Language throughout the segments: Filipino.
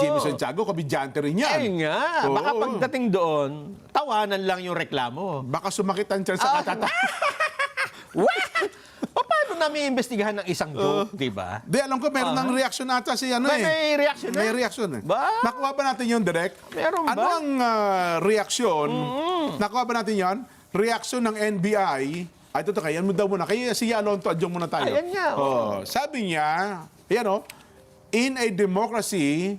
Jimmy Santiago, komedyante rin yan. Ay nga, Oo. baka pagdating doon, tawanan lang yung reklamo. Baka sumakit ang tiyan sa Ah. katata. What? Paano namin imbestigahan ng isang joke, di ba? Di, alam ko, meron ng reaction ata si ano May, eh. may reaction na? May reaction eh. Ba? Nakuha ba natin yun, direct? Meron Ano ba? ang ah, reaksyon? Nakuha ba natin yan? Reaksyon ng NBI. Ay, ito to, kaya mo daw muna. Kaya si Alonto, adjong muna tayo. Ayan nga, Oh, sabi niya, yan o, in a democracy,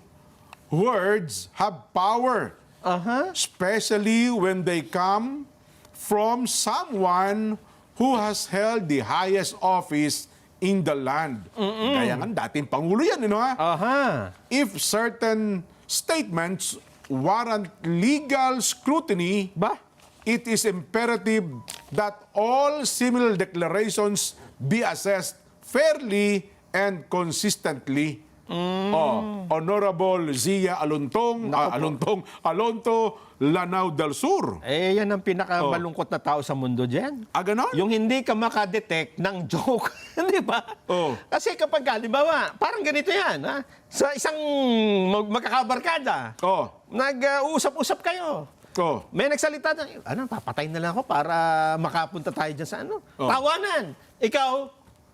words have power. Aha. especially when they come from someone who has held the highest office in the land. Kaya nga, dating Pangulo yan, ano ha? Aha. If certain statements warrant legal scrutiny, Ba? it is imperative that all similar declarations be assessed fairly and consistently. Oh, Honorable Zia Alontong, ah, Alontong, Alonto Lanao del Sur. Eh, yan ang pinakamalungkot na tao sa mundo dyan. Ah, ganon? Yung hindi ka makadetect ng joke. Di ba? Oh. Kasi kapag, halimbawa, parang ganito yan, ha? Sa isang mag- magkakabarkada, Oh, nag-uusap-usap kayo. oh. May nagsalita na, ano, papatay na lang ako para makapunta tayo dyan sa ano. Oh. Tawanan. Ikaw,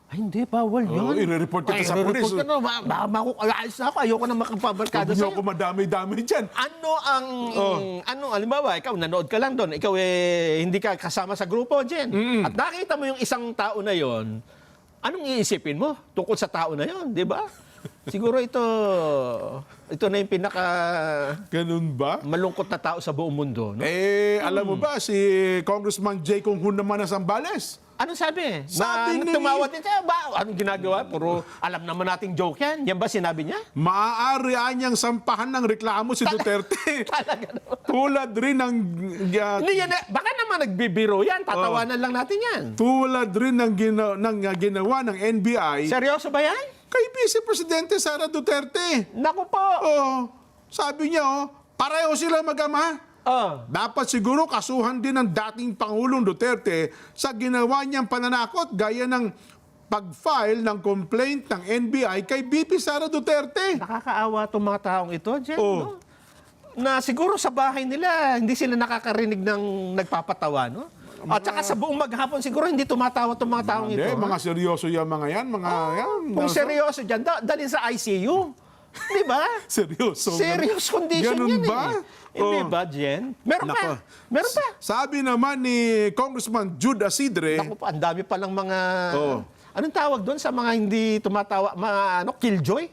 ay hindi, bawal yun. Oh, i-report kita Ay, sa i-report pulis. ka na. Ba- ako- ayos na ako. Ayoko na makapabarkada sa'yo. ako madami-dami dyan. Ano ang, Oh. ano, alimbawa, ikaw, nanood ka lang doon, ikaw eh, hindi ka kasama sa grupo, Jen. At nakita mo yung isang tao na yon, anong iisipin mo tungkol sa tao na yon, di ba? Siguro ito, ito na yung pinaka Ganun ba? malungkot na tao sa buong mundo. No? Eh, alam mo ba, si Congressman Jay Kung Hun naman ng Sambales, Anong sabi? Sabi na, ni- tumawad din siya. Ba, anong ginagawa? Puro alam naman nating joke yan. Yan ba sinabi niya? maaari niyang sampahan ng reklamo si Duterte. Talaga naman. Tulad rin ng uh, Hindi yan, eh. baka naman nagbibiro yan. Tatawanan lang natin yan. tulad rin ng, gina, ng uh, ginawa ng NBI Seryoso ba yan? kay Vice Presidente Sara Duterte. Naku po. Oh, sabi niya, oh, pareho sila mag-ama. Oh. Dapat siguro kasuhan din ng dating Pangulong Duterte sa ginawa niyang pananakot gaya ng pag-file ng complaint ng NBI kay BP Sara Duterte. Nakakaawa itong mga taong ito, Jen. Oh. No? Na siguro sa bahay nila, hindi sila nakakarinig ng nagpapatawa, no? At saka sa buong maghapon, siguro hindi tumatawa itong mga taong ito. Hindi, ha? mga seryoso yan, mga yan. Mga yan. Kung seryoso dyan, da- dalhin sa ICU. Di ba? Seryoso. Serious condition Ganun yan ba? eh. Hindi Oh. ba, Jen? Meron Nako. pa. Meron pa. Sabi naman ni Congressman Jude Asidre, Naku po, ang dami pa lang mga... Oh. Anong tawag doon sa mga hindi tumatawa? Mga ano, killjoy?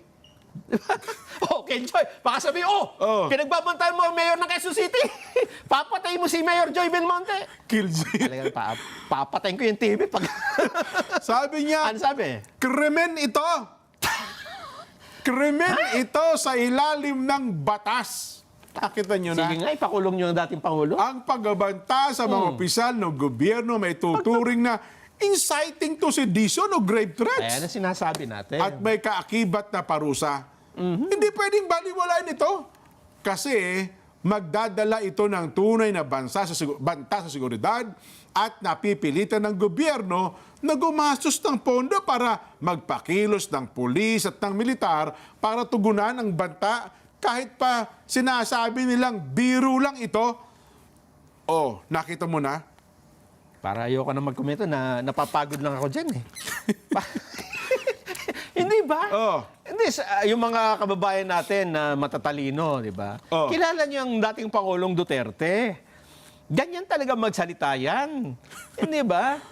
oh, killjoy. Baka sabi, oh, Oh. pinagbabantayan mo ang mayor ng Quezon City. Papatay mo si Mayor Joy Belmonte. Kiljit. Talagang pa, papatayin ko yung TV pag... Sabi niya, ano sabi? krimen ito. Krimen ito sa ilalim ng batas. Nakita niyo na? Sige nga, ipakulong nyo ang dating Pangulo. Ang pagbabanta sa mga Hmm. opisyal ng gobyerno may tuturing na inciting to sedition o grave Ayan threats. ang sinasabi natin. At may kaakibat na parusa. Mhm. Hindi pwedeng baliwalain ito. Kasi magdadala ito ng tunay na bansa sa, banta sa seguridad at napipilitan ng gobyerno na gumastos ng pondo para magpakilos ng pulis at ng militar para tugunan ang banta kahit pa sinasabi nilang biro lang ito. Oh, nakita mo na? Para ayoko na magkomento na napapagod lang ako dyan eh. Hindi ba? Oh. Hindi, sa- yung mga kababayan natin na matatalino, di ba? Oh. Kilala niyo ang dating Pangulong Duterte. Ganyan talaga magsalita yan. Hindi ba?